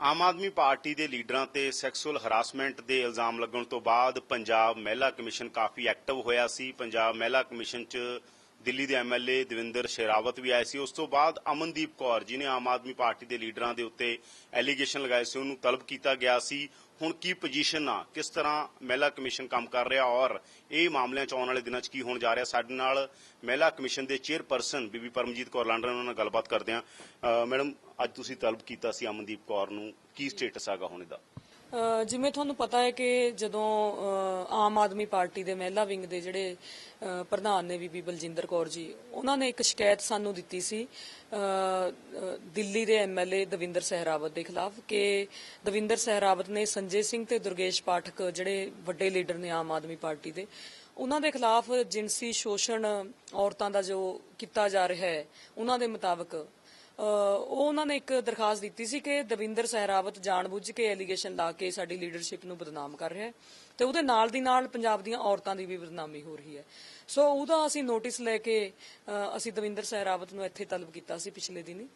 Aam Aadmi party ਦੇ ਲੀਡਰਾਂ ਤੇ ਸੈਕਸੁਅਲ ਹਰਾਸਮੈਂਟ ਦੇ ਇਲਜ਼ਾਮ ਲੱਗਣ ਤੋਂ ਬਾਅਦ ਪੰਜਾਬ ਮਹਿਲਾ ਕਮਿਸ਼ਨ ਕਾਫੀ ਐਕਟਿਵ ਹੋਇਆ ਸੀ। ਪੰਜਾਬ ਮਹਿਲਾ ਕਮਿਸ਼ਨ 'ਚ ਦਿੱਲੀ ਦੇ ਐਮਐਲਏ ਦਵਿੰਦਰ ਸ਼ੇਰਾਵਤ ਵੀ ਆਏ ਸੀ। ਉਸ ਤੋਂ ਬਾਅਦ ਅਮਨਦੀਪ ਕੌਰ ਜਿਨੇ ਆਮ ਆਦਮੀ ਪਾਰਟੀ ਦੇ ਲੀਡਰਾਂ ਦੇ ਉੱਤੇ ਐਲੀਗੇਸ਼ਨ ਲਗਾਏ ਸੀ, ਉਹਨੂੰ ਤਲਬ ਕੀਤਾ ਗਿਆ ਸੀ। ਹੁਣ ਕੀ ਪੋਜੀਸ਼ਨ ਆ? ਕਿਸ ਤਰ੍ਹਾਂ ਮਹਿਲਾ ਕਮਿਸ਼ਨ ਕੰਮ ਕਰ ਰਿਹਾ? ਔਰ ਇਹ ਮਾਮਲਿਆਂ 'ਚ ਆਉਣ ਵਾਲੇ ਦਿਨਾਂ 'ਚ ਕੀ ਹੋਣ ਜਾ ਰਿਹਾ? ਸਾਡੇ ਨਾਲ ਮਹਿਲਾ ਕਮਿਸ਼ਨ ਦੇ ਚੇਅਰਪਰਸਨ ਬੀਬੀ ਪਰਮਜੀਤ ਕੌਰ ਲਾਂਡਰ ਉਹਨਾਂ ਨਾਲ ਗੱਲਬਾਤ ਕਰਦੇ ਹਾਂ ਮੈਡਮ, ਅੱਜ ਤੁਸੀਂ ਤਲਬ ਕੀਤਾ ਸੀ ਅਮਨਦੀਪ ਕੌਰ ਨੂੰ। ਕੀ ਸਟੇਟਸ ਹੈਗਾ ਹੁਣ ਇਹਦਾ? ਜਿਵੇਂ ਤੁਹਾਨੂੰ ਪਤਾ ਹੈ ਕਿ ਜਦੋਂ ਆਮ ਆਦਮੀ ਪਾਰਟੀ ਦੇ ਮਹਿਲਾ ਵਿੰਗ ਦੇ ਜਿਹੜੇ ਪ੍ਰਧਾਨ ਨੇ ਬੀਬੀ ਬਲਜਿੰਦਰ ਕੌਰ ਜੀ ਉਹਨਾਂ ਨੇ ਇੱਕ ਸ਼ਿਕਾਇਤ ਸਾਨੂੰ ਦਿੱਤੀ ਸੀ ਅ, ਅ, ਦਿੱਲੀ ਦੇ ਐਮਐਲਏ ਦਵਿੰਦਰ ਸਹਿਰਾਵਤ ਦੇ ਖਿਲਾਫ ਕਿ ਦਵਿੰਦਰ ਸਹਿਰਾਵਤ ਨੇ ਸੰਜੇ ਸਿੰਘ ਤੇ ਦੁਰਗੇਸ਼ ਪਾਠਕ ਜਿਹੜੇ ਵੱਡੇ ਲੀਡਰ ਨੇ ਆਮ ਆਦਮੀ ਪਾਰਟੀ ਦੇ ਉਹਨਾਂ ਦੇ ਖਿਲਾਫ ਜਿਨਸੀ ਸ਼ੋਸ਼ਣ ਔਰਤਾਂ ਦਾ ਜੋ ਕੀਤਾ ਜਾ ਰਿਹਾ ਹੈ ਉਹਨਾਂ ਦੇ ਮੁਤਾਬਕ ਉਹ ਉਹਨਾਂ ਨੇ ਇੱਕ ਦਰਖਾਸਤ ਦਿੱਤੀ ਸੀ ਕਿ ਦਵਿੰਦਰ ਸਹਿਰਾਵਤ ਜਾਣਬੁੱਝ ਕੇ ਐਲੀਗੇਸ਼ਨ ਲਾ ਕੇ ਸਾਡੀ ਲੀਡਰਸ਼ਿਪ ਨੂੰ ਬਦਨਾਮ ਕਰ ਰਿਹਾ ਹੈ ਤੇ ਉਹਦੇ ਨਾਲ ਦੀ ਨਾਲ ਪੰਜਾਬ ਦੀਆਂ ਔਰਤਾਂ ਦੀ ਵੀ ਬਦਨਾਮੀ ਹੋ ਰਹੀ ਹੈ। ਸੋ ਉਹਦਾ ਅਸੀਂ ਨੋਟਿਸ ਲੈ ਕੇ ਅਸੀਂ ਦਵਿੰਦਰ ਸਹਿਰਾਵਤ ਨੂੰ ਇੱਥੇ ਤਲਬ ਕੀਤਾ ਸੀ ਪਿਛਲੇ ਦਿਨੀ।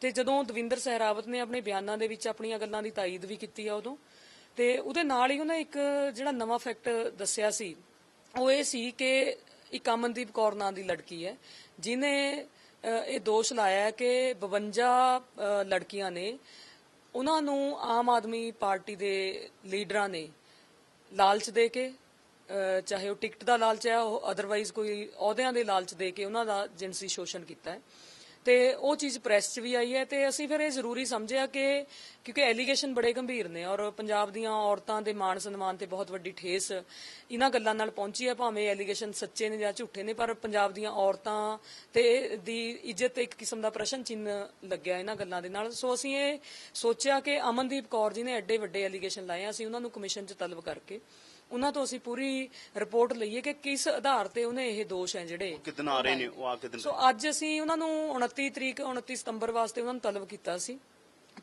ਤੇ ਜਦੋਂ ਦਵਿੰਦਰ ਸਹਿਰਾਵਤ ਨੇ ਆਪਣੇ ਬਿਆਨਾਂ ਦੇ ਵਿੱਚ ਆਪਣੀਆਂ ਗੱਲਾਂ ਦੀ ਤਾਈਦ ਵੀ ਕੀਤੀ ਆ ਉਦੋਂ, ਤੇ ਉਹਦੇ ਨਾਲ ਹੀ ਉਹਨੇ ਇੱਕ ਜਿਹੜਾ ਨਵਾਂ ਫੈਕਟ ਦੱਸਿਆ ਸੀ, ਉਹ ਇਹ ਸੀ ਕਿ ਇੱਕ ਅਮਨਦੀਪ ਕੌਰ ਨਾਂ ਦੀ ਲੜਕੀ ਹੈ ਜਿਨੇ ਇਹ ਦੋਸ਼ ਲਾਇਆ ਕਿ 52 ਲੜਕੀਆਂ ਨੇ ਉਹਨਾਂ ਨੂੰ ਆਮ ਆਦਮੀ ਪਾਰਟੀ ਦੇ ਲੀਡਰਾਂ ਨੇ ਲਾਲਚ ਦੇ ਕੇ ਚਾਹੇ ਉਹ ਟਿਕਟ ਦਾ ਲਾਲਚ ਹੈ, ਉਹ ਅਦਰਵਾਈਜ਼ ਕੋਈ ਅਹੁਦਿਆਂ ਦੇ ਲਾਲਚ ਦੇ ਕੇ ਉਹਨਾਂ ਦਾ ਜਿਨਸੀ ਸ਼ੋਸ਼ਣ ਕੀਤਾ ਹੈ। ਤੇ ਉਹ ਚੀਜ਼ ਪ੍ਰੈਸ 'ਚ ਵੀ ਆਈ ਹੈ ਤੇ ਅਸੀਂ ਫਿਰ ਇਹ ਜ਼ਰੂਰੀ ਸਮਝਿਆ ਕਿ ਕਿਉਂਕਿ ਐਲੀਗੇਸ਼ਨ ਬੜੇ ਗੰਭੀਰ ਨੇ ਔਰ ਪੰਜਾਬ ਦੀਆਂ ਔਰਤਾਂ ਦੇ ਮਾਣ ਸਨਮਾਨ ਤੇ ਬਹੁਤ ਵੱਡੀ ਠੇਸ ਇਹਨਾਂ ਗੱਲਾਂ ਨਾਲ ਪਹੁੰਚੀ ਹੈ, ਭਾਵੇਂ ਐਲੀਗੇਸ਼ਨ ਸੱਚੇ ਨੇ ਜਾਂ ਝੂਠੇ ਨੇ, ਪਰ ਪੰਜਾਬ ਦੀਆਂ ਔਰਤਾਂ ਤੇ ਦੀ ਇੱਜ਼ਤ ਤੇ ਇੱਕ ਕਿਸਮ ਦਾ ਪ੍ਰਸ਼ਨ ਚਿੰਨ ਲੱਗਿਆ ਇਹਨਾਂ ਗੱਲਾਂ ਦੇ ਨਾਲ। ਸੋ ਅਸੀਂ ਇਹ ਸੋਚਿਆ ਕਿ ਅਮਨਦੀਪ ਕੌਰ ਜੀ ਨੇ ਐਡੇ ਵੱਡੇ ਐਲੀਗੇਸ਼ਨ ਲਾਏ ਆ, ਅਸੀਂ ਉਹਨਾਂ ਨੂੰ ਕਮਿਸ਼ਨ 'ਚ ਤਲਬ ਕਰਕੇ ਉਹਨਾਂ ਤੋਂ ਅਸੀਂ ਪੂਰੀ ਰਿਪੋਰਟ ਲਈਏ ਕਿ ਕਿਸ ਆਧਾਰ ਤੇ ਉਹਨੇ ਇਹ ਦੋਸ਼ ਹੈ ਜਿਹੜੇ। ਕਿਦਨ ਆ ਰਹੇ ਨੇ ਉਹ ਆ ਕਿਦਨ ਸੋ ਅੱਜ ਅਸੀਂ ਉਹਨਾਂ ਨੂੰ 29 ਤਰੀਕ 29 ਸਤੰਬਰ ਵਾਸਤੇ ਉਹਨਾਂ ਨੂੰ ਤਲਬ ਕੀਤਾ ਸੀ।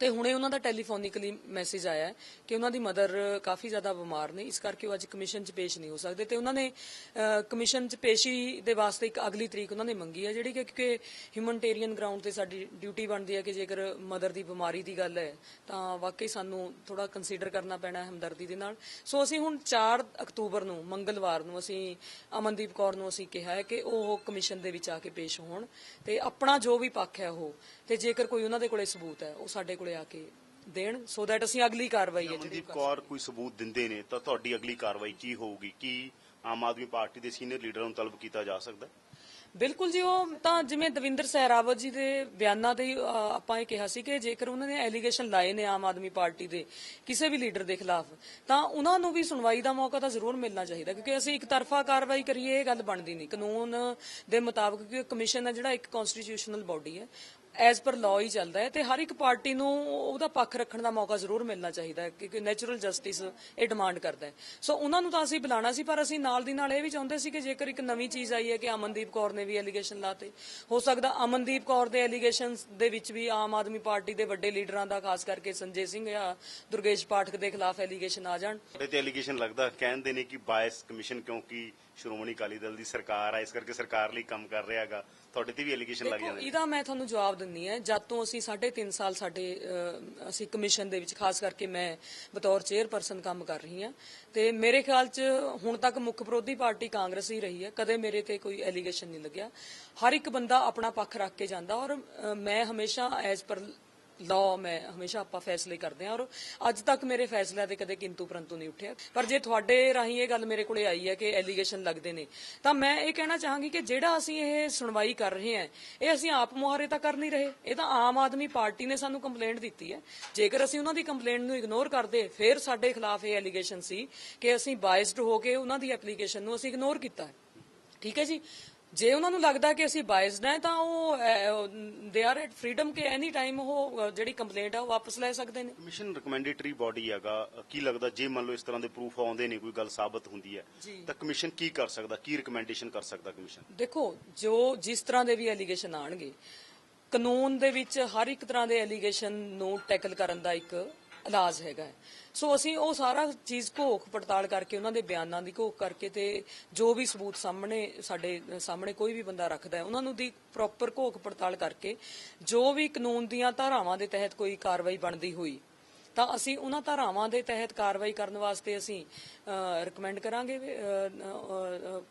ਤੇ ਹੁਣੇ ਉਹਨਾਂ ਦਾ ਟੈਲੀਫੋਨਿਕਲੀ ਮੈਸੇਜ ਆਇਆ ਹੈ ਕਿ ਉਹਨਾਂ ਦੀ ਮਦਰ ਕਾਫੀ ਜ਼ਿਆਦਾ ਬਿਮਾਰ ਨੇ, ਇਸ ਕਰਕੇ ਉਹ ਅੱਜ ਕਮਿਸ਼ਨ 'ਚ ਪੇਸ਼ ਨਹੀਂ ਹੋ ਸਕਦੇ ਤੇ ਉਹਨਾਂ ਨੇ ਕਮਿਸ਼ਨ 'ਚ ਪੇਸ਼ੀ ਦੇ ਵਾਸਤੇ ਇੱਕ ਅਗਲੀ ਤਰੀਕ ਉਹਨਾਂ ਨੇ ਮੰਗੀ ਹੈ, ਜਿਹੜੀ ਕਿ ਕਿਉਂਕਿ ਹਿਊਮਨਟੇਰੀਅਨ ਗਰਾਊਂਡ ਤੇ ਸਾਡੀ ਡਿਊਟੀ ਬਣਦੀ ਹੈ ਕਿ ਜੇਕਰ ਮਦਰ ਦੀ ਬਿਮਾਰੀ ਦੀ ਗੱਲ ਹੈ, ਤਾਂ ਵਾਕਈ ਸਾਨੂੰ ਥੋੜਾ ਕੰਸੀਡਰ ਕਰਨਾ ਪੈਣਾ ਹੈ ਹਮਦਰਦੀ ਦੇ ਨਾਲ। ਸੋ ਅਸੀਂ ਹੁਣ 4 ਅਕਤੂਬਰ ਨੂੰ, ਮੰਗਲਵਾਰ ਨੂੰ ਅਸੀਂ, ਅਮਨਦੀਪ ਕੌਰ ਨੂੰ ਅਸੀਂ ਕਿਹਾ ਹੈ ਕਿ ਉਹ ਕਮਿਸ਼ਨ ਦੇ ਵਿੱਚ ਆ ਕੇ ਪੇਸ਼ ਹੋਣ ਤੇ ਆਪਣਾ ਜੋ ਵੀ ਪੱਖ ਹੈ ਉਹ, ਤੇ ਜੇਕਰ ਕੋਈ ਉਹਨਾਂ ਦੇ ਕੋਲੇ ਸਬੂਤ ਹੈ, ਉਹ ਸਾਡੇ ਕੋਲੇ ਆ ਕੇ ਦੇਣ? ਸੋ ਦੈਟ ਅਸੀਂ ਅਗਲੀ ਕਾਰਵਾਈ ਹੈ ਜਿਹੜੀ ਅਮਨਦੀਪ ਕੌਰ ਕੋਈ ਸਬੂਤ ਦਿੰਦੇ ਨੇ ਤਾਂ ਤੁਹਾਡੀ ਅਗਲੀ ਕਾਰਵਾਈ ਕੀ ਹੋਊਗੀ? ਕੀ ਆਮ ਆਦਮੀ ਪਾਰਟੀ ਦੇ ਸੀਨੀਅਰ ਲੀਡਰਾਂ ਨੂੰ ਤਲਬ ਕੀਤਾ ਜਾ ਸਕਦਾ ਹੈ? ਬਿਲਕੁਲ ਜੀ ਉਹ ਤਾਂ ਜਿਵੇਂ ਦਵਿੰਦਰ ਸਹਿਰਾਵਤ ਜੀ ਦੇ ਬਿਆਨਾਂ ਅ, ਆਪਾਂ ਇਹ ਕਿਹਾ ਸੀ ਕਿ ਜੇਕਰ ਉਹਨਾਂ ਨੇ ਐਲੀਗੇਸ਼ਨ ਲਾਏ ਨੇ ਆਮ ਆਦਮੀ ਪਾਰਟੀ ਦੇ ਕਿਸੇ ਵੀ ਲੀਡਰ ਦੇ ਖਿਲਾਫ ਤਾਂ ਉਹਨਾਂ ਨੂੰ ਵੀ ਸੁਣਵਾਈ ਦਾ ਮੌਕਾ ਤਾਂ ਜ਼ਰੂਰ ਮਿਲਣਾ ਚਾਹੀਦਾ ਕਿਉਂਕਿ ਅਸੀਂ ਇੱਕ ਤਰਫਾ ਕਾਰਵਾਈ ਕਰੀਏ ਇਹ ਗੱਲ ਬਣਦੀ ਨਹੀਂ। ਕਾਨੂੰਨ ਦੇ ਮੁਤਾਬਕ ਕਿ ਕਮਿਸ਼ਨ ਹੈ ਜਿਹੜਾ ਇੱਕ ਕਨਸਟੀਟਿਊਸ਼ਨਲ ਬਾਡੀ ਹੈ ਐਜ਼ ਪਰ ਲਾਅ ਹੀ ਚੱਲਦਾ ਹੈ ਤੇ ਹਰ ਇੱਕ ਪਾਰਟੀ ਨੂੰ ਉਹਦਾ ਪੱਖ ਰੱਖਣ ਦਾ ਮੌਕਾ ਜ਼ਰੂਰ ਮਿਲਣਾ ਚਾਹੀਦਾ ਹੈ ਕਿਉਂਕਿ ਨੈਚੁਰਲ ਜਸਟਿਸ ਇਹ ਡਿਮਾਂਡ ਕਰਦਾ ਹੈ। ਸੋ ਉਹਨਾਂ ਨੂੰ ਤਾਂ ਅਸੀਂ ਬੁਲਾਣਾ ਸੀ, ਪਰ ਅਸੀਂ ਨਾਲ ਦੀ ਨਾਲ ਇਹ ਵੀ ਚਾਹੁੰਦੇ ਸੀ ਕਿ ਜੇਕਰ ਇੱਕ ਨਵੀਂ ਚੀਜ਼ ਆਈ ਹੈ ਕਿ ਅਮਨਦੀਪ ਕੌਰ ਨੇ ਵੀ ਐਲੀਗੇਸ਼ਨ ਲਾਤੇ, ਹੋ ਸਕਦਾ ਅਮਨਦੀਪ ਕੌਰ ਦੇ ਐਲੀਗੇਸ਼ਨਸ ਦੇ ਵਿੱਚ ਵੀ ਆਮ ਆਦਮੀ ਪਾਰਟੀ ਦੇ ਵੱਡੇ ਲੀਡਰਾਂ ਦਾ, ਖਾਸ ਕਰਕੇ ਸੰਜੇ ਸਿੰਘ ਜਾਂ ਦੁਰਗੇਸ਼ ਪਾਠਕ ਦੇ ਖਿਲਾਫ ਐਲੀਗੇਸ਼ਨ ਆ ਜਾਣ। ਤੇ ਐਲੀਗੇਸ਼ਨ ਲੱਗਦਾ ਕਹਿੰਦੇ ਨੇ ਕਿ ਬਾਇਸ ਕਮਿਸ਼ਨ ਕਿਉਂਕਿ ਸ਼੍ਰੋਮਣੀ ਅਕਾਲੀ ਦਲ ਦੀ ਸਰਕਾਰ ਆ ਇਸ ਕਰਕੇ ਸਰਕਾਰ ਲਈ ਕੰਮ ਕਰ ਰਿਹਾ ਹੈਗਾ। ਤੁਹਾਡੇ ਤੇ ਵੀ ਐਲੀਗੇਸ਼ਨ ਲੱਗ ਜਾਂਦੇ ਨੇ। ਇਹਦਾ ਮੈਂ ਤੁਹਾਨੂੰ ਜਵਾਬ ਦਿੰਨੀ ਹੈ ਜਦ ਤੋਂ ਅਸੀਂ 3.5 ਸਾਲ ਸਾਡੇ ਅਸੀਂ ਕਮਿਸ਼ਨ ਦੇ ਵਿੱਚ ਖਾਸ ਕਰਕੇ ਮੈਂ ਬਤੌਰ ਚੇਅਰਪਰਸਨ ਕੰਮ ਕਰ ਰਹੀ ਹਾਂ ਤੇ ਮੇਰੇ ਖਿਆਲ 'ਚ ਹੁਣ ਤੱਕ ਮੁੱਖ ਵਿਰੋਧੀ ਪਾਰਟੀ ਕਾਂਗਰਸ ਹੀ ਰਹੀ ਹੈ ਕਦੇ ਮੇਰੇ ਤੇ ਕੋਈ ਐਲੀਗੇਸ਼ਨ ਨਹੀਂ ਲੱਗਿਆ। ਹਰ ਇੱਕ ਬੰਦਾ ਆਪਣਾ ਪੱਖ ਰੱਖ ਕੇ ਜਾਂਦਾ ਔਰ ਮੈਂ ਹਮੇਸ਼ਾ ਐਜ਼ ਪਰ ਲਾਅ ਮੈਂ ਹਮੇਸ਼ਾ ਆਪਾਂ ਫੈਸਲੇ ਕਰਦੇ ਹਾਂ ਔਰ ਅੱਜ ਤੱਕ ਮੇਰੇ ਫੈਸਲਿਆਂ ਤੇ ਕਦੇ ਕਿੰਤੂ ਪਰੰਤੂ ਨਹੀਂ ਉੱਠਿਆ। ਪਰ ਜੇ ਤੁਹਾਡੇ ਰਾਹੀਂ ਇਹ ਗੱਲ ਮੇਰੇ ਕੋਲੇ ਆਈ ਹੈ ਕਿ ਐਲੀਗੇਸ਼ਨ ਲੱਗਦੇ ਨੇ, ਤਾਂ ਮੈਂ ਇਹ ਕਹਿਣਾ ਚਾਹਾਂਗੀ ਕਿ ਜਿਹੜਾ ਅਸੀਂ ਇਹ ਸੁਣਵਾਈ ਕਰ ਰਹੇ ਹਾਂ, ਇਹ ਅਸੀਂ ਆਪ ਮੁਹਾਰੇ ਤਾਂ ਕਰ ਨਹੀਂ ਰਹੇ। ਇਹ ਤਾਂ ਆਮ ਆਦਮੀ ਪਾਰਟੀ ਨੇ ਸਾਨੂੰ ਕੰਪਲੇਂਟ ਦਿੱਤੀ ਹੈ। ਜੇਕਰ ਅਸੀਂ ਉਹਨਾਂ ਦੀ ਕੰਪਲੇਂਟ ਨੂੰ ਇਗਨੋਰ ਕਰਦੇ, ਫਿਰ ਸਾਡੇ ਖਿਲਾਫ ਇਹ ਐਲੀਗੇਸ਼ਨ ਸੀ ਕਿ ਅਸੀਂ ਬਾਇਸਡ ਹੋ ਕੇ ਉਹਨਾਂ ਦੀ ਐਪਲੀਕੇਸ਼ਨ ਨੂੰ ਅਸੀਂ ਇਗਨੋਰ ਕੀਤਾ ਠੀਕ ਹੈ ਜੀ? ਜੇ ਉਹਨਾਂ ਨੂੰ ਲੱਗਦਾ ਕਿ ਅਸੀਂ ਬਾਇਸਡ ਹੈ ਤਾਂ ਉਹ ਦੇ ਆਰ ਐਟ ਫਰੀडम ਕਿ ਐਨੀ ਟਾਈਮ ਉਹ ਜਿਹੜੀ ਕੰਪਲੇਂਟ ਆ ਉਹ ਵਾਪਸ ਲੈ ਸਕਦੇ ਨੇ। ਕਮਿਸ਼ਨ ਰეკਮੈਂਡੇਟਰੀ ਬਾਡੀ ਹੈਗਾ। ਕੀ ਲੱਗਦਾ ਜੇ ਮੰਨ ਲਓ ਇਸ ਤਰ੍ਹਾਂ ਦੇ ਪ੍ਰੂਫ ਆਉਂਦੇ ਨੇ ਕੋਈ ਗੱਲ ਸਾਬਤ ਹੁੰਦੀ ਹੈ ਤਾਂ ਕਮਿਸ਼ਨ ਕੀ ਕਰ ਸਕਦਾ ਕੀ ਰეკਮੈਂਡੇਸ਼ਨ ਕਰ ਸਕਦਾ ਕਮਿਸ਼ਨ ਦੇਖੋ ਜੋ ਜਿਸ ਤਰ੍ਹਾਂ ਦੇ ਵੀ ਐਲੀਗੇਸ਼ਨ ਆਣਗੇ ਕਾਨੂੰਨ ਦੇ ਵਿੱਚ ਹਰ ਇੱਕ ਤਰ੍ਹਾਂ ਦੇ ਐਲੀਗੇਸ਼ਨ ਨੂੰ ਟੈਕਲ ਕਰਨ ਦਾ ਇੱਕ ਇਲਾਜ ਹੈਗਾ ਹੈ। ਸੋ ਅਸੀਂ ਉਹ ਸਾਰਾ ਚੀਜ਼ ਘੋਖ ਪੜਤਾਲ ਕਰਕੇ ਉਹਨਾਂ ਦੇ ਬਿਆਨਾਂ ਦੀ ਘੋਖ ਕਰਕੇ ਤੇ ਜੋ ਵੀ ਸਬੂਤ ਸਾਹਮਣੇ, ਸਾਡੇ ਸਾਹਮਣੇ ਕੋਈ ਵੀ ਬੰਦਾ ਰੱਖਦਾ ਹੈ, ਉਹਨਾਂ ਨੂੰ ਦੀ ਪ੍ਰੋਪਰ ਘੋਖ ਪੜਤਾਲ ਕਰਕੇ ਜੋ ਵੀ ਕਾਨੂੰਨ ਦੀਆਂ ਧਾਰਾਵਾਂ ਦੇ ਤਹਿਤ ਕੋਈ ਕਾਰਵਾਈ ਬਣਦੀ ਹੋਈ ਤਾਂ ਅਸੀਂ ਉਹਨਾਂ ਧਾਰਾਵਾਂ ਦੇ ਤਹਿਤ ਕਾਰਵਾਈ ਕਰਨ ਵਾਸਤੇ ਅਸੀਂ ਰეკਮੈਂਡ ਕਰਾਂਗੇ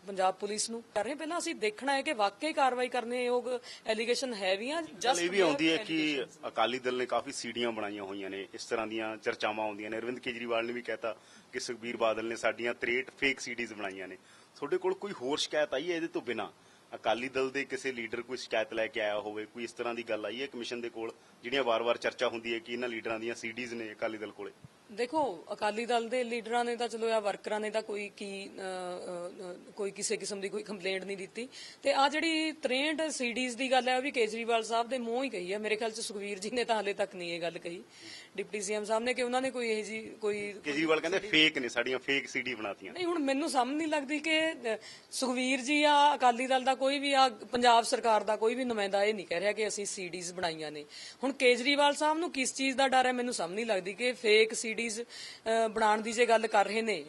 ਪੰਜਾਬ ਪੁਲਿਸ ਨੂੰ। ਕਰ ਰਹੇ। ਪਹਿਲਾਂ ਅਸੀਂ ਦੇਖਣਾ ਹੈ ਕਿ ਵਾਕਈ ਕਾਰਵਾਈ ਕਰਨੇ ਯੋਗ ਐਲੀਗੇਸ਼ਨ ਹੈ ਵੀ ਆ ਜਸਟ ਇਹ ਵੀ ਆਉਂਦੀ ਹੈ ਕਿ ਅਕਾਲੀ ਦਲ ਨੇ ਕਾਫੀ ਸੀੜੀਆਂ ਬਣਾਈਆਂ ਹੋਈਆਂ ਨੇ। ਇਸ ਤਰ੍ਹਾਂ ਦੀਆਂ ਚਰਚਾਵਾਂ ਆਉਂਦੀਆਂ ਨੇ। ਅਰਵਿੰਦ ਕੇਜਰੀਵਾਲ ਨੇ ਵੀ ਕਹਿਤਾ ਕਿ ਸੁਖਬੀਰ ਬਾਦਲ ਨੇ ਸਾਡੀਆਂ 63 ਫੇਕ ਸੀਡੀਜ਼ ਬਣਾਈਆਂ ਨੇ। ਤੁਹਾਡੇ ਕੋਲ ਕੋਈ ਹੋਰ ਸ਼ਿਕਾਇਤ ਆਈ ਹੈ ਇਹਦੇ ਤੋਂ ਬਿਨਾ? ਅਕਾਲੀ ਦਲ ਦੇ ਕਿਸੇ ਲੀਡਰ ਕੋਈ ਸ਼ਿਕਾਇਤ ਲੈ ਕੇ ਆਇਆ ਹੋਵੇ, ਕੋਈ ਇਸ ਤਰ੍ਹਾਂ ਦੀ ਗੱਲ ਆਈ ਹੈ ਕਮਿਸ਼ਨ ਦੇ ਕੋਲ, ਜਿਹੜੀਆਂ ਵਾਰ-ਵਾਰ ਚਰਚਾ ਹੁੰਦੀ ਹੈ ਕਿ ਇਹਨਾਂ ਲੀਡਰਾਂ ਦੀਆਂ ਸੀਡੀਜ਼ ਨੇ ਅਕਾਲੀ ਦਲ ਕੋਲੇ? ਦੇਖੋ ਅਕਾਲੀ ਦਲ ਦੇ ਲੀਡਰਾਂ ਨੇ ਤਾਂ ਚਲੋ ਆ ਵਰਕਰਾਂ ਨੇ ਤਾਂ ਕੋਈ ਕੀ ਕੋਈ ਕਿਸੇ ਕਿਸਮ ਦੀ ਕੋਈ ਕੰਪਲੇਂਟ ਨਹੀਂ ਦਿੱਤੀ। ਤੇ ਆ ਜਿਹੜੀ 63 ਸੀਡੀਜ਼ ਦੀ ਗੱਲ ਹੈ ਉਹ ਵੀ ਕੇਜਰੀਵਾਲ ਸਾਹਿਬ ਦੇ ਮੂੰਹ ਹੀ ਕਹੀ ਹੈ। ਮੇਰੇ ਖਿਆਲ ਚ ਸੁਖਵੀਰ ਜੀ ਨੇ ਤਾਂ ਹਾਲੇ ਤੱਕ ਨਹੀਂ ਇਹ ਗੱਲ ਕਹੀ। ਡਿਪਟੀ ਸੀਐਮ ਸਾਹਿਬ ਨੇ ਕਿ ਉਹਨਾਂ ਨੇ ਕੋਈ ਇਹ ਜੀ ਕੋਈ ਕੇਜਰੀਵਾਲ ਕਹਿੰਦੇ ਫੇਕ ਨੇ ਸਾਡੀਆਂ ਫੇਕ ਸੀਡੀ ਬਣਾਤੀਆਂ। ਨਹੀਂ ਹੁਣ ਮੈਨੂੰ ਸਮਝ ਨਹੀਂ ਲੱਗਦੀ ਕਿ ਸੁਖਵੀਰ ਜੀ ਆ ਅਕਾਲੀ ਦਲ ਦਾ ਕੋਈ ਵੀ ਆ ਪੰਜਾਬ ਸਰਕਾਰ ਦਾ ਕੋਈ ਵੀ ਨੁਮਾਇੰਦਾ ਇਹ ਨਹੀਂ ਕਹਿ ਰਿਹਾ ਕਿ ਅਸੀਂ ਸੀਡੀਜ਼ ਬਣਾਈਆਂ ਨੇ। ਹੁਣ ਕੇਜਰੀਵਾਲ ਸਾਹਿਬ ਨੂੰ ਕਿਸ ਚੀਜ਼ ਦਾ ਡਰ ਹੈ ਮੈਨੂੰ ਸਮਝ ਨਹੀਂ ਲੱਗਦੀ ਕਿ ਫੇਕ ਸੀਡੀਜ਼ ਬਣਾਉਣ ਦੀ ਜੇ ਗੱਲ ਕਰ ਰਹੇ ਨੇ।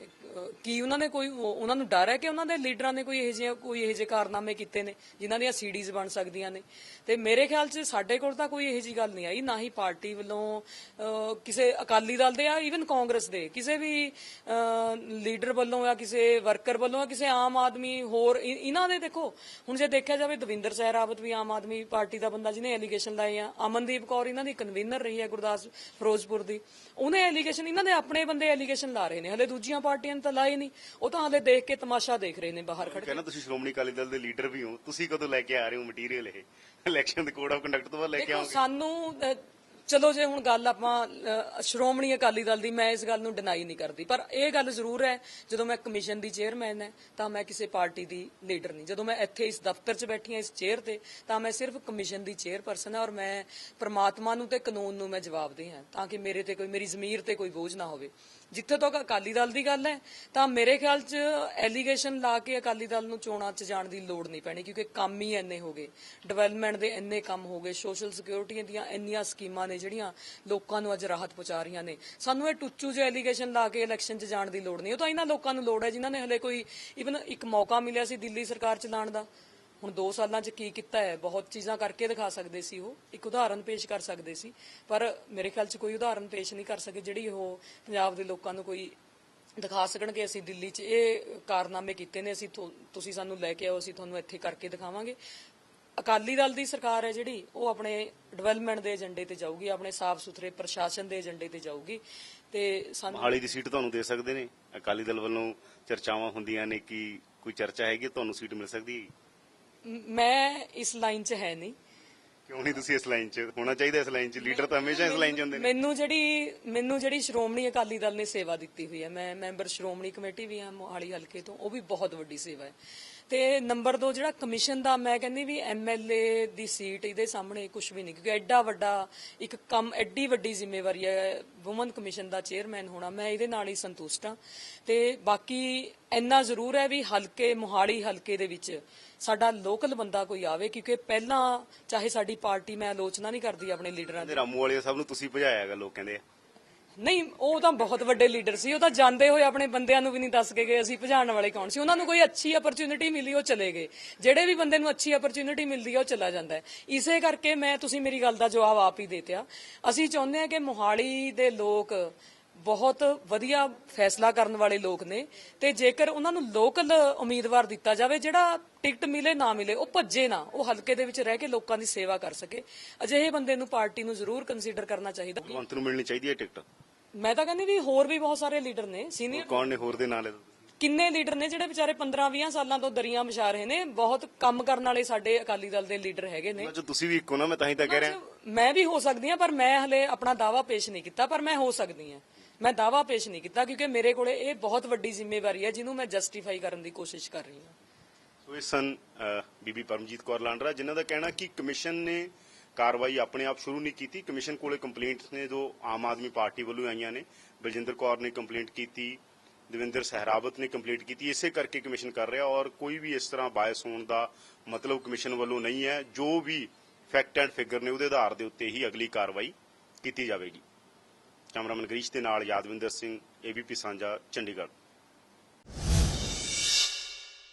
ਕੀ ਉਹਨਾਂ ਨੇ ਕੋਈ ਉਹ- ਉਹਨਾਂ ਨੂੰ ਡਰ ਹੈ ਕਿ ਉਹਨਾਂ ਦੇ ਲੀਡਰਾਂ ਨੇ ਕੋਈ ਇਹੋ ਜਿਹੇ ਕੋਈ ਇਹੋ ਜਿਹੇ ਕਾਰਨਾਮੇ ਕੀਤੇ ਨੇ, ਜਿਨ੍ਹਾਂ ਦੀਆਂ ਸੀਡੀਜ਼ ਬਣ ਸਕਦੀਆਂ ਨੇ? ਤੇ ਮੇਰੇ ਖਿਆਲ 'ਚ ਸਾਡੇ ਕੋਲ ਤਾਂ ਕੋਈ ਇਹੋ ਜਿਹੀ ਗੱਲ ਨਹੀਂ ਆਈ, ਨਾ ਹੀ ਪਾਰਟੀ ਵੱਲੋਂ ਕਿਸੇ ਅਕਾਲੀ ਦਲ ਦੇ ਆ ਈਵਨ ਕਾਂਗਰਸ ਦੇ, ਕਿਸੇ ਵੀ ਲੀਡਰ ਵੱਲੋਂ ਜਾਂ ਕਿਸੇ ਵਰਕਰ ਵੱਲੋਂ ਜਾਂ ਕਿਸੇ ਆਮ ਆਦਮੀ ਹੋਰ, ਇ- ਇਹਨਾਂ ਦੇ ਦੇਖੋ, ਹੁਣ ਜੇ ਦੇਖਿਆ ਜਾਵੇ ਦਵਿੰਦਰ ਸਹਿਰਾਵਤ ਵੀ ਆਮ ਆਦਮੀ ਪਾਰਟੀ ਦਾ ਬੰਦਾ ਜਿਹਨੇ ਐਲੀਗੇਸ਼ਨ ਲਾਏ ਆ, ਅਮਨਦੀਪ ਕੌਰ ਇਹਨਾਂ ਦੀ ਕਨਵੀਨਰ ਰਹੀ ਹੈ ਗੁਰਦਾਸ ਫਿਰੋਜ਼ਪੁਰ ਦੀ, ਉਹਨੇ ਐਲੀਗੇਸ਼ਨ ਇਹਨਾਂ ਦੇ ਆਪਣੇ ਬੰਦੇ ਐਲੀਗੇਸ਼ਨ ਲਾ ਰਹੇ ਨੇ, ਹਲੇ ਦੂਜੀਆਂ ਪਾਰਟੀਆਂ ਨੇ ਤਾਂ ਲਾਏ ਨਹੀਂ। ਉਹ ਤਾਂ ਹਲੇ ਦੇਖ ਕੇ ਤਮਾਸ਼ਾ ਦੇਖ ਰਹੇ ਨੇ ਬਾਹਰ ਖੜ ਕੇ। ਕਹਿੰਦਾ ਤੁਸੀਂ ਸ਼੍ਰੋਮਣੀ ਅਕਾਲੀ ਦਲ ਦੇ ਲੀਡਰ ਵੀ ਹੋ ਤੁਸੀਂ ਕਦੋਂ ਲੈ ਕੇ ਆ ਰਹੇ ਹੋ ਮਟੀਰੀਅਲ ਇਹ? ਇਲੈਕਸ਼ਨ ਦੇ ਕੋਡ ਆਫ ਕੰਡਕਟ ਤੋਂ ਬਾਅਦ ਲੈ ਕੇ ਦੇਖੋ ਆਓਗੇ? ਸਾਨੂੰ ਅਹ, ਚਲੋ ਜੇ ਹੁਣ ਗੱਲ ਆਪਾਂ ਅਹ, ਸ਼੍ਰੋਮਣੀ ਅਕਾਲੀ ਦਲ ਦੀ ਮੈਂ ਇਸ ਗੱਲ ਨੂੰ ਡਿਨਾਈ ਨਹੀਂ ਕਰਦੀ। ਪਰ ਇਹ ਗੱਲ ਜ਼ਰੂਰ ਹੈ ਜਦੋਂ ਮੈਂ ਕਮਿਸ਼ਨ ਦੀ ਚੇਅਰਮੈਨ ਹੈ ਤਾਂ ਮੈਂ ਕਿਸੇ ਪਾਰਟੀ ਦੀ ਲੀਡਰ ਨਹੀਂ। ਜਦੋਂ ਮੈਂ ਇੱਥੇ ਇਸ ਦਫ਼ਤਰ 'ਚ ਬੈਠੀ ਹਾਂ ਇਸ ਚੇਅਰ ਤੇ ਤਾਂ ਮੈਂ ਸਿਰਫ ਕਮਿਸ਼ਨ ਦੀ ਚੇਅਰਪਰਸਨ ਹਾਂ ਔਰ ਮੈਂ ਪ੍ਰਮਾਤਮਾ ਨੂੰ ਤੇ ਕਾਨੂੰਨ ਨੂੰ ਮੈਂ ਜਵਾਬਦੇਹ ਹਾਂ ਤਾਂ ਕਿ ਮੇਰੇ ਤੇ ਕੋਈ ਮੇਰੀ ਜ਼ਮੀਰ ਤੇ ਕੋਈ ਬੋਝ ਨਾ ਹੋਵੇ। ਜਿੱਥੇ ਤੱਕ ਅਕਾਲੀ ਦਲ ਦੀ ਗੱਲ ਹੈ, ਤਾਂ ਮੇਰੇ ਖਿਆਲ 'ਚ ਐਲੀਗੇਸ਼ਨ ਲਾ ਕੇ ਅਕਾਲੀ ਦਲ ਨੂੰ ਚੋਣਾਂ 'ਚ ਜਾਣ ਦੀ ਲੋੜ ਨਹੀਂ ਪੈਣੀ, ਕਿਉਂਕਿ ਕੰਮ ਹੀ ਇੰਨੇ ਹੋ ਗਏ। ਡਿਵੈਲਪਮੈਂਟ ਦੇ ਇੰਨੇ ਕੰਮ ਹੋ ਗਏ ਸੋਸ਼ਲ ਸਿਕਿਉਰਿਟੀ ਦੀਆਂ ਇੰਨੀਆਂ ਸਕੀਮਾਂ ਨੇ ਜਿਹੜੀਆਂ ਲੋਕਾਂ ਨੂੰ ਅੱਜ ਰਾਹਤ ਪਹੁੰਚਾ ਰਹੀਆਂ ਨੇ। ਸਾਨੂੰ ਇਹ ਟੁੱਚੂ ਜਿਹੇ ਐਲੀਗੇਸ਼ਨ ਲਾ ਕੇ ਇਲੈਕਸ਼ਨ 'ਚ ਜਾਣ ਦੀ ਲੋੜ ਨਹੀਂ। ਉਹ ਤਾਂ ਇਹਨਾਂ ਲੋਕਾਂ ਨੂੰ ਲੋੜ ਹੈ ਜਿਨ੍ਹਾਂ ਨੇ ਹਲੇ ਕੋਈ ਇਵਨ ਇੱਕ ਮੌਕਾ ਮਿਲਿਆ ਸੀ ਦਿੱਲੀ ਸਰਕਾਰ ਚਲਾਉਣ ਦਾ। ਹੁਣ 2 ਸਾਲਾਂ 'ਚ ਕੀ ਕੀਤਾ ਹੈ, ਬਹੁਤ ਚੀਜ਼ਾਂ ਕਰਕੇ ਦਿਖਾ ਸਕਦੇ ਸੀ ਉਹ, ਇੱਕ ਉਦਾਹਰਨ ਪੇਸ਼ ਕਰ ਸਕਦੇ ਸੀ, ਪਰ ਮੇਰੇ ਖਿਆਲ 'ਚ ਕੋਈ ਉਦਾਹਰਨ ਪੇਸ਼ ਨਹੀਂ ਕਰ ਸਕੇ ਜਿਹੜੀ ਉਹ ਪੰਜਾਬ ਦੇ ਲੋਕਾਂ ਨੂੰ ਕੋਈ ਦਿਖਾ ਸਕਣ ਕਿ ਅਸੀਂ ਦਿੱਲੀ 'ਚ ਇਹ ਕਾਰਨਾਮੇ ਕੀਤੇ ਨੇ, ਅਸੀਂ ਤੁਸੀਂ ਸਾਨੂੰ ਲੈ ਕੇ ਆਓ, ਅਸੀਂ ਤੁਹਾਨੂੰ ਇੱਥੇ ਕਰਕੇ ਦਿਖਾਵਾਂਗੇ। ਅਕਾਲੀ ਦਲ ਦੀ ਸਰਕਾਰ ਹੈ ਜਿਹੜੀ, ਉਹ ਆਪਣੇ ਡਿਵੈਲਪਮੈਂਟ ਦੇ ਏਜੰਡੇ ਤੇ ਜਾਊਗੀ, ਆਪਣੇ ਸਾਫ਼ ਸੁਥਰੇ ਪ੍ਰਸ਼ਾਸਨ ਦੇ ਏਜੰਡੇ ਤੇ ਜਾਊਗੀ ਤੇ ਸਾਨੂੰ ਮਹਾਲੀ ਦੀ ਸੀਟ ਤੁਹਾਨੂੰ ਦੇ ਸਕਦੇ ਨੇ? ਅਕਾਲੀ ਦਲ ਵੱਲੋਂ ਚਰਚਾਵਾਂ ਹੁੰਦੀਆਂ ਨੇ ਕਿ ਕੋਈ ਚਰਚਾ ਹੈਗੀ ਤੁਹਾਨੂੰ ਸੀਟ ਮਿਲ ਸਕਦੀ ਹੈ? ਮ- ਇਸ ਲਾਈਨ 'ਚ ਹੈ ਨਹੀਂ। ਕਿਉਂ ਨਹੀਂ ਤੁਸੀਂ ਇਸ ਲਾਈਨ 'ਚ ਹੋਣਾ ਚਾਹੀਦਾ ਇਸ ਲਾਈਨ 'ਚ? ਲੀਡਰ ਤਾਂ ਹਮੇਸ਼ਾ ਇਸ ਲਾਈਨ 'ਚ ਹੁੰਦੇ ਨੇ। ਮੈਨੂੰ ਜਿਹੜੀ ਮੈਨੂੰ ਜਿਹੜੀ ਸ਼੍ਰੋਮਣੀ ਅਕਾਲੀ ਦਲ ਨੇ ਸੇਵਾ ਦਿੱਤੀ ਹੋਈ ਹੈ ਮੈਂ ਮੈਂਬਰ ਸ਼੍ਰੋਮਣੀ ਕਮੇਟੀ ਵੀ ਹਾਂ ਮੋਹਾਲੀ ਹਲਕੇ ਤੋਂ ਉਹ ਵੀ ਬਹੁਤ ਵੱਡੀ ਸੇਵਾ ਹੈ। ਤੇ ਨੰਬਰ 2 ਜਿਹੜਾ ਕਮਿਸ਼ਨ ਦਾ ਮੈਂ ਕਹਿੰਦੀ ਵੀ ਐਮਐਲਏ ਦੀ ਸੀਟ ਇਹਦੇ ਸਾਹਮਣੇ ਕੁਝ ਵੀ ਨਹੀਂ, ਕਿਉਂਕਿ ਐਡਾ ਵੱਡਾ ਇੱਕ ਕੰਮ, ਐਡੀ ਵੱਡੀ ਜ਼ਿੰਮੇਵਾਰੀ ਹੈ ਔਮਨ ਕਮਿਸ਼ਨ ਦਾ ਚੇਅਰਮੈਨ ਹੋਣਾ, ਮੈਂ ਇਹਦੇ ਨਾਲ ਹੀ ਸੰਤੁਸ਼ਟ ਹਾਂ। ਤੇ ਬਾਕੀ ਇੰਨਾ ਜ਼ਰੂਰ ਹੈ ਵੀ ਹਲਕੇ, ਮੋਹਾਲੀ ਹਲਕੇ ਦੇ ਵਿੱਚ ਸਾਡਾ ਲੋਕਲ ਬੰਦਾ ਕੋਈ ਆਵੇ, ਕਿਉਂਕਿ ਪਹਿਲਾਂ ਚਾਹੇ ਸਾਡੀ ਪਾਰਟੀ, ਮੈਂ ਆਲੋਚਨਾ ਨਹੀਂ ਕਰਦੀ ਆਪਣੇ ਲੀਡਰਾਂ ਦੀ। ਰਾਮੂ ਵਾਲੇ ਸਾਹਿਬ ਨੂੰ ਤੁਸੀਂ ਭਜਾਇਆਗਾ ਲੋਕ ਕਹਿੰਦੇ ਆ। ਨਹੀਂ, ਉਹ ਤਾਂ ਬਹੁਤ ਵੱਡੇ ਲੀਡਰ ਸੀ। ਉਹ ਤਾਂ ਜਾਂਦੇ ਹੋਏ ਆਪਣੇ ਬੰਦਿਆਂ ਨੂੰ ਵੀ ਨਹੀਂ ਦੱਸ ਕੇ ਗਏ, ਅਸੀਂ ਭਜਾਣ ਵਾਲੇ ਕੌਣ ਸੀ? ਉਹਨਾਂ ਨੂੰ ਕੋਈ ਅੱਛੀ ਅਪਰਚੂਨਿਟੀ ਮਿਲੀ, ਉਹ ਚਲੇ ਗਏ। ਜਿਹੜੇ ਵੀ ਬੰਦੇ ਨੂੰ ਅੱਛੀ ਅਪਰਚੂਨਿਟੀ ਮਿਲਦੀ ਹੈ ਉਹ ਚਲਾ ਜਾਂਦਾ ਹੈ। ਇਸੇ ਕਰਕੇ ਮੈਂ, ਤੁਸੀਂ ਮੇਰੀ ਗੱਲ ਦਾ ਜਵਾਬ ਆਪ ਹੀ ਦੇਤਿਆ ਅਸੀਂ ਚਾਹੁੰਦੇ ਹਾਂ ਕਿ ਮੋਹਾਲੀ ਦੇ ਲੋਕ ਬਹੁਤ ਵਧੀਆ ਫੈਸਲਾ ਕਰਨ ਵਾਲੇ ਲੋਕ ਨੇ ਤੇ ਜੇਕਰ ਉਹਨਾਂ ਨੂੰ ਲੋਕਲ ਉਮੀਦਵਾਰ ਦਿੱਤਾ ਜਾਵੇ ਜਿਹੜਾ ਟਿਕਟ ਮਿਲੇ ਨਾ ਮਿਲੇ ਉਹ ਭੱਜੇ ਨਾ ਉਹ ਹਲਕੇ ਦੇ ਵਿੱਚ ਰਹਿ ਕੇ ਲੋਕਾਂ ਦੀ ਸੇਵਾ ਕਰ ਸਕੇ ਅਜਿਹੇ ਬੰਦੇ ਨੂੰ ਪਾਰਟੀ ਨੂੰ ਜ਼ਰੂਰ ਕੰਸੀਡਰ ਕਰਨਾ ਚਾਹੀਦਾ ਭਗਵੰਤ ਨੂੰ ਮਿਲਣੀ ਚਾਹੀਦੀ ਹੈ ਟਿਕਟ ਮੈਂ ਤਾਂ ਕਹਿੰਦੀ ਵੀ ਹੋਰ ਵੀ ਬਹੁਤ ਸਾਰੇ ਲੀਡਰ ਨੇ ਸੀਨੀਅਰ ਕੌਣ ਨੇ ਹੋਰ ਦੇ ਨਾਲ ਇਹ? ਕਿੰਨੇ ਲੀਡਰ ਨੇ ਜਿਹੜੇ ਵਿਚਾਰੇ 15-20 ਸਾਲਾਂ ਤੋਂ ਦਰੀਆਂ ਵਿਛਾ ਰਹੇ ਨੇ? ਬਹੁਤ ਕੰਮ ਕਰਨ ਵਾਲੇ ਸਾਡੇ ਅਕਾਲੀ ਦਲ ਦੇ ਲੀਡਰ ਹੈਗੇ ਨੇ। 'ਚ ਤੁਸੀਂ ਵੀ ਇੱਕੋ ਨਾ ਮੈਂ ਤਾਂ ਹੀ ਤਾਂ ਕਹਿ ਰਿਹਾ। ਮੈਂ ਵੀ ਹੋ ਸਕਦੀ ਹਾਂ ਪਰ ਮੈਂ ਹਲੇ ਆਪਣਾ ਦਾਵਾ ਪੇਸ਼ ਨਹੀਂ ਕੀਤਾ ਪਰ ਮੈਂ ਹੋ ਸਕਦੀ ਹਾਂ। ਮੈਂ ਦਾਵਾ ਪੇਸ਼ ਨਹੀਂ ਕੀਤਾ ਕਿਉਂਕਿ ਮੇਰੇ ਕੋਲੇ ਇਹ ਬਹੁਤ ਵੱਡੀ ਜ਼ਿੰਮੇਵਾਰੀ ਹੈ ਜਿਹਨੂੰ ਮੈਂ ਜਸਟੀਫਾਈ ਕਰਨ ਦੀ ਕੋਸ਼ਿਸ਼ ਕਰ ਰਹੀ ਹਾਂ। ਸੋ ਇਹ ਸਨ ਬੀਬੀ ਪਰਮਜੀਤ ਕੌਰ ਲਾਂਡਰਾ ਜਿਨ੍ਹਾਂ ਦਾ ਕਹਿਣਾ ਕਿ ਕਮਿਸ਼ਨ ਨੇ ਕਾਰਵਾਈ ਆਪਣੇ ਆਪ ਸ਼ੁਰੂ ਨਹੀਂ ਕੀਤੀ। ਕਮਿਸ਼ਨ ਕੋਲੇ ਕੰਪਲੇਂਟਸ ਨੇ ਜੋ ਆਮ ਆਦਮੀ ਪਾਰਟੀ ਵੱਲੋਂ ਆਈਆਂ ਨੇ। ਬਲਜਿੰਦਰ ਕੌਰ ਨੇ ਕੰਪਲੇਂਟ ਕੀਤੀ। ਦਵਿੰਦਰ ਸਹਿਰਾਵਤ ਨੇ ਕੰਪਲੀਟ ਕੀਤੀ, ਇਸੇ ਕਰਕੇ ਕਮਿਸ਼ਨ ਕਰ ਰਿਹਾ ਔਰ ਕੋਈ ਵੀ ਇਸ ਤਰ੍ਹਾਂ ਬਾਇਸ ਹੋਣ ਦਾ ਮਤਲਬ ਕਮਿਸ਼ਨ ਵੱਲੋਂ ਨਹੀਂ ਹੈ। ਜੋ ਵੀ ਫੈਕਟ ਐਂਡ ਫਿਗਰ ਨੇ ਉਹਦੇ ਆਧਾਰ ਦੇ ਉੱਤੇ ਹੀ ਅਗਲੀ ਕਾਰਵਾਈ ਕੀਤੀ ਜਾਵੇਗੀ। ਕੈਮਰਾਮੈਨ ਗਰੀਸ਼ ਦੇ ਨਾਲ ਯਾਦਵਿੰਦਰ ਸਿੰਘ ਏਬੀਪੀ ਸਾਂਝਾ, ਚੰਡੀਗੜ੍ਹ।